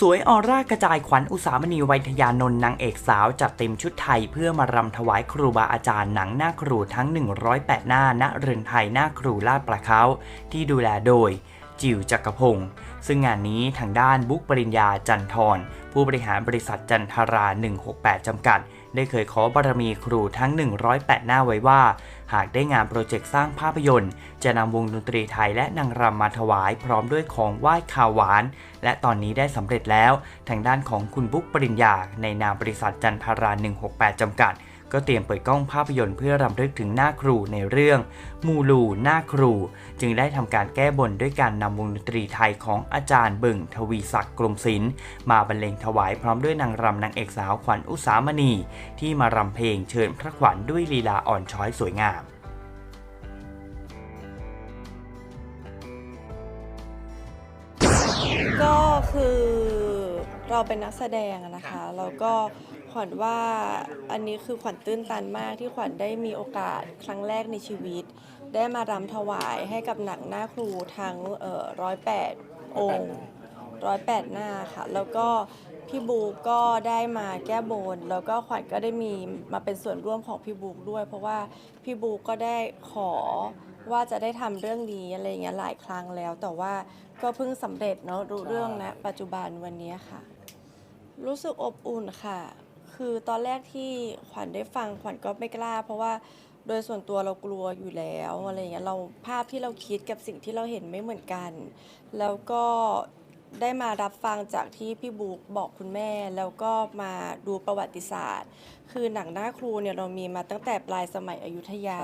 สวยออร่ากระจายขวัญอุสามณีไวยทยานนท์นางเอกสาวจัดเต็มชุดไทยเพื่อมารำถวายครูบาอาจารย์หนังหน้าครูทั้ง 108 หน้าณเรือนไทยหน้าครูลาดประเขาที่ดูแลโดย จิ๋วจักรพงศ์ซึ่งงานนี้ทางด้านบุ๊กปริญญาจันทรผู้บริหารบริษัทจันทรา 168 จำกัด ได้เคยขอบารมีครูทั้ง 108 หน้าไว้ว่า หากได้งานโปรเจกต์สร้างภาพยนตร์ จะนำวงดนตรีไทยและนางรำมาถวายพร้อมด้วยของไหว้ข่าวหวาน และตอนนี้ได้สำเร็จแล้ว ทางด้านของคุณบุ๊กปริญญาในนามบริษัทจันทรา 168 จำกัด ก็เตรียมเปิดกล้องภาพยนตร์เพื่อรำลึกถึงหน้าครูในเรื่อง มูลูหน้าครู จึงได้ทำการแก้บนด้วยการนำวงดนตรีไทยของอาจารย์บึ่งทวีศักดิ์กรมศิลป์มาบรรเลงถวายพร้อมด้วยนางรำนางเอกสาวขวัญอุสามณี ที่มารำเพลงเชิญพระขวัญด้วยลีลาอ่อนช้อยสวยงามก็คือเราเป็นนักแสดงนะคะแล้วก็ ขวัญว่าอันนี้คือขวัญตื้นตันมากที่ขวัญได้มีโอกาสครั้งแรกในชีวิต ได้มารำถวายให้กับหนังหน้าครูทั้งร้อยแปดองค์ร้อยแปดหน้าค่ะ แล้วก็พี่บูก็ได้มาแก้บน แล้วก็ขวัญก็ได้มีมาเป็นส่วนร่วมของพี่บูด้วย เพราะว่าพี่บูก็ได้ขอว่าจะได้ทำเรื่องนี้อะไรเงี้ยหลายครั้งแล้ว แต่ว่าก็เพิ่งสำเร็จเนาะรู้เรื่องนะปัจจุบันวันนี้ค่ะ รู้สึกอบอุ่นค่ะ คือตอนแรกที่ขวัญได้ฟังขวัญก็ไม่กล้า เพราะว่าโดยส่วนตัวเรากลัวอยู่แล้วอะไรอย่างเงี้ยเราภาพที่เราคิดกับสิ่งที่เราเห็นไม่เหมือนกัน แล้วก็ได้มารับฟังจากที่พี่บุ๊กบอกคุณแม่ แล้วก็มาดูประวัติศาสตร์ คือหนังหน้าครูเนี่ยเรามีมาตั้งแต่ปลายสมัยอยุธยา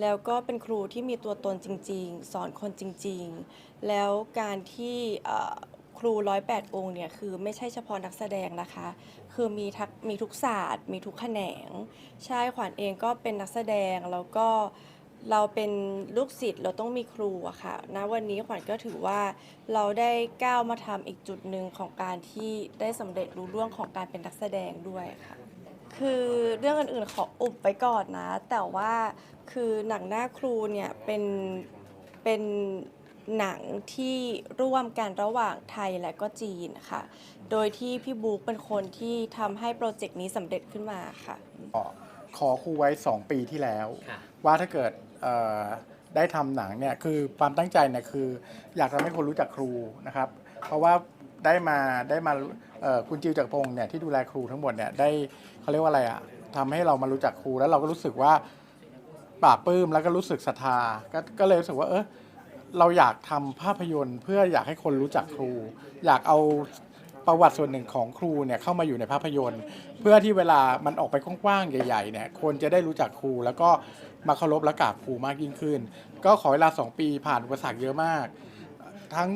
แล้วก็เป็นครูที่มีตัวตนจริง ๆ สอนคนจริง ๆ แล้วการที่เอ่อครูร้อยแปดองค์เนี่ยคือไม่ใช่เฉพาะนักแสดงนะคะ คือมีทักมีทุกศาสตร์ มีทุกแขนง ใช่ขวัญเองก็เป็นนักแสดงแล้วก็เราเป็นลูกศิษย์เราต้องมีครูอะค่ะณวันนี้ขวัญก็ถือว่าเราได้ก้าวมาทำอีกจุดหนึ่งของการที่ได้สำเร็จรู้เรื่องของการเป็นนักแสดงด้วยค่ะ คือเรื่องอื่นๆขออุบไปก่อนนะ แต่ว่าคือหนังหน้าครูเนี่ยเป็นเป็น หนังที่ร่วมกันระหว่างไทยและก็จีนค่ะ โดยที่พี่บุ๊กเป็นคนที่ทำให้โปรเจกต์นี้สำเร็จขึ้นมาค่ะ ขอครูไว้ 2 ปีที่แล้วว่าถ้าเกิดเอ่อได้ทำหนังเนี่ยคือความตั้งใจเนี่ยคือ อยากทำให้คนรู้จักครูนะครับ เพราะว่าได้มาได้มาเอ่อคุณจิวจักรพงศ์เนี่ยที่ดูแลครูทั้งหมดเนี่ยได้เขาเรียกว่าอะไรอะทำให้เรามารู้จักครูแล้วเราก็รู้สึกว่า ปลาบปลื้มแล้วก็รู้สึกศรัทธาก็ก็เลยรู้สึกว่าเออ เราอยากทำภาพยนตร์ เพื่ออยากให้คนรู้จักครู อยากเอาประวัติส่วนหนึ่งของครูเนี่ยเข้ามาอยู่ในภาพยนตร์ เพื่อที่เวลามันออกไปกว้างๆใหญ่ๆเนี่ยคนจะได้รู้จักครู แล้วก็มาเคารพและกราบครูมากยิ่งขึ้น ก็ขอเวลา 2 ปีผ่านอุปสรรคเยอะมาก ทั้ง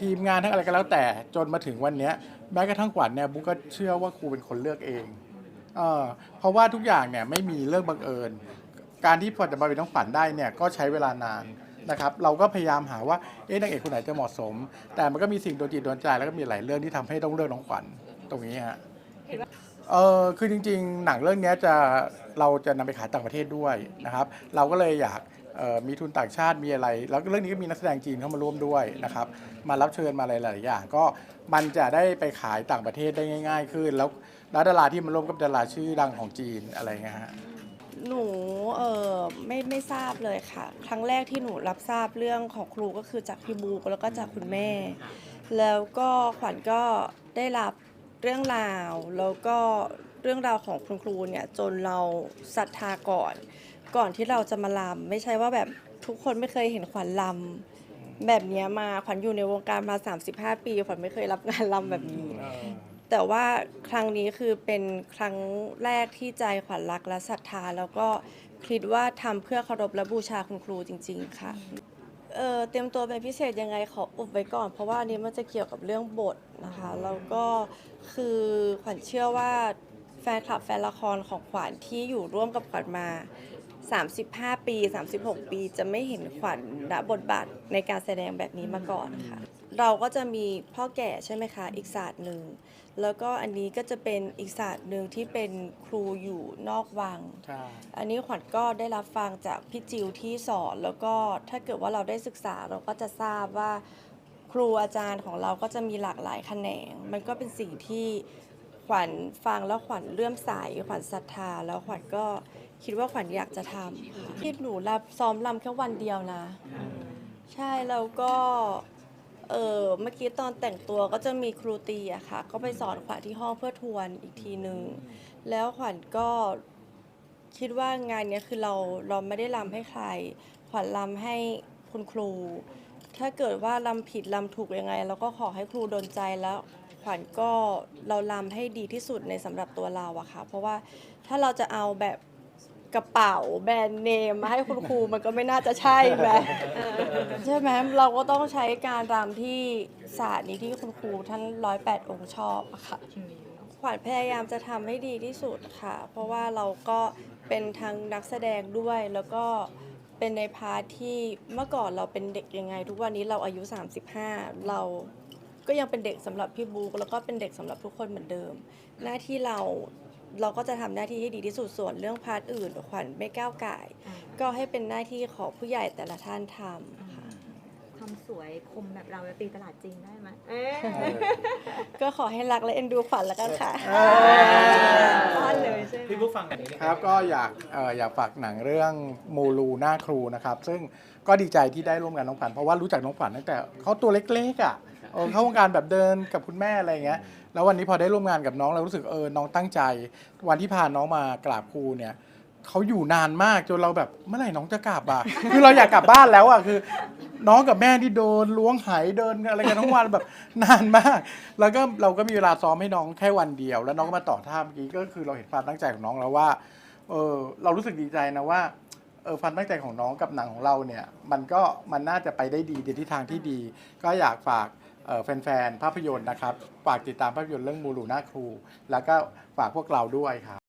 ทีมงานทั้งอะไรก็แล้วแต่จนมาถึงวันเนี้ยแม้กระทั่งขวัญเนี่ยบุ๊กก็เชื่อว่าครูเป็นคนเลือกเองเออเพราะว่าทุกอย่างเนี่ยไม่มีเรื่องบังเอิญ การที่พอจะมาเป็นน้องขวัญได้เนี่ยก็ใช้เวลานาน นะครับเราก็พยายามหาว่าเอ๊ะนางเอกคนไหนจะเหมาะสม แต่มันก็มีสิ่งโดนจิตโดนใจแล้วก็มีหลายเรื่องที่ทำให้ต้องเลือกน้องขวัญตรงนี้ฮะเออคือจริง ๆ หนังเรื่องเนี้ยจะเราจะนำไปขายต่างประเทศด้วยนะครับ เราก็เลยอยากเอ่อมีทุนต่างชาติมีอะไร แล้วเรื่องนี้ก็มีนักแสดงจีนเข้ามาร่วมด้วยนะครับ มารับเชิญมาอะไรหลายๆอย่างก็มันจะได้ไปขายต่างประเทศได้ง่าย ๆ ขึ้น แล้วแล้วดาราที่มาร่วมกับดาราชื่อดังของจีนอะไรเงี้ยฮะ หนูเออไม่ไม่ทราบเลยค่ะ ครั้งแรกที่หนูรับทราบเรื่องของครูก็คือจากพี่บูกแล้วก็จากคุณแม่ แล้วก็ขวัญก็ได้รับเรื่องราว แล้วก็เรื่องราวของคุณครูเนี่ยจนเราศรัทธาก่อน ก่อนที่เราจะมาลำไม่ใช่ว่าแบบทุกคนไม่เคยเห็นขวัญลำแบบเนี้ยมาขวัญอยู่ในวงการมา 35 ปีขวัญไม่เคยรับงานลำแบบนี้ แต่ว่าครั้งนี้คือเป็นครั้งแรกที่ใจขวัญรักและศรัทธา แล้วก็คิดว่าทำเพื่อเคารพและบูชาคุณครูจริง ๆ ค่ะ เออเตรียมตัวเป็นพิเศษยังไงขออุบไว้ก่อน เพราะว่าอันนี้มันจะเกี่ยวกับเรื่องบทนะคะ แล้วก็คือขวัญเชื่อว่าแฟนคลับแฟนละครของขวัญที่อยู่ร่วมกับขวัญมา 35 ปี 36 ปีจะไม่เห็นขวัญณบทบาทในการแสดงแบบนี้มาก่อนค่ะ เราก็จะมีพ่อแก่ใช่ไหมคะ อีกศาสตร์หนึ่ง แล้วก็อันนี้ก็จะเป็นอีกศาสตร์หนึ่งที่เป็นครูอยู่นอกวังใช่อันนี้ขวัญก็ได้รับฟังจากพี่จิวที่สอน แล้วก็ถ้าเกิดว่าเราได้ศึกษาเราก็จะทราบว่าครูอาจารย์ของเราก็จะมีหลากหลายแขนง มันก็เป็นสิ่งที่ขวัญฟังแล้วขวัญเลื่อมใสขวัญศรัทธาแล้วขวัญก็ คิดว่าขวัญอยากจะทำค่ะที่หนูรับซ้อมรำแค่วันเดียวนะ ใช่แล้วก็เออเมื่อกี้ตอนแต่งตัวก็จะมีครูตีอะค่ะ ก็ไปสอนขวัญที่ห้องเพื่อทวนอีกทีหนึ่งแล้วขวัญก็คิดว่างานเนี้ยคือเราเราไม่ได้รำให้ใคร ขวัญรำให้คุณครู ถ้าเกิดว่าลำผิดลำถูกยังไงเราก็ขอให้ครูโดนใจแล้ว ขวัญก็เราลำให้ดีที่สุดในสำหรับตัวเราอะค่ะ เพราะว่าถ้าเราจะเอาแบบ กระเป๋าแบรนด์เนมมาให้คุณครูมันก็ไม่น่าจะใช่ไหมใช่ไหมเราก็ต้องใช้การรำที่ศาสตร์นี้ที่คุณครูท่านร้อยแปดองค์ชอบอะค่ะขวัญพยายามจะทำให้ดีที่สุดค่ะ เพราะว่าเราก็เป็นทั้งนักแสดงด้วยแล้วก็เป็นในพาร์ทที่เมื่อก่อนเราเป็นเด็กยังไง ทุกวันนี้เราอายุ 35 เราก็ยังเป็นเด็กสำหรับพี่บุ๊กแล้วก็เป็นเด็กสำหรับทุกคนเหมือนเดิม หน้าที่เรา เราก็จะทำหน้าที่ให้ดีที่สุดส่วนเรื่องพาร์ทอื่นขวัญไม่ก้าวไก่ายก็ให้เป็นหน้าที่ของผู้ใหญ่แต่ละท่านทำค่ะความสวยคมแบบเราจะตีตลาดจริงได้ไหมเอ๊ะก็ขอให้รักและเอ็นดูขวัญแล้วกันค่ะบ้านเลยใช่ไหมพี่บุ๊กฟังกันนี้ครับก็อยากเอ่ออยากฝากหนังเรื่องมูลูหน้าครูนะครับ ซึ่งก็ดีใจที่ได้ร่วมงานน้องขวัญเพราะว่ารู้จักน้องขวัญตั้งแต่เขาตัวเล็กๆอะเออเข้าวงการแบบเดินกับคุณแม่อะไรอย่างเงี้ย แล้ววันนี้พอได้ร่วมงานกับน้องเรารู้สึกเออน้องตั้งใจ วันที่พาน้องมากราบครูเนี่ยเขาอยู่นานมากจนเราแบบเมื่อไหร่น้องจะกลับอะ คือเราอยากกลับบ้านแล้วอะคือ น้องกับแม่ที่โดนล้วงไหเดินอะไรกันทั้งวันแบบนานมาก แล้วก็เราก็มีเวลาซ้อมให้น้องแค่วันเดียว แล้วน้องก็มาต่อท่าเมื่อกี้ก็คือเราเห็นความตั้งใจของน้องแล้วว่าเออเรารู้สึกดีใจนะว่าเออความตั้งใจของน้องกับหนังของเราเนี่ย มันก็มันน่าจะไปได้ดีในทิศทางที่ดี ก็อยากฝาก แฟนๆภาพยนตร์นะครับ ฝากติดตามภาพยนตร์เรื่องมูลูหน้าครู แล้วก็ฝากพวกเราด้วยครับ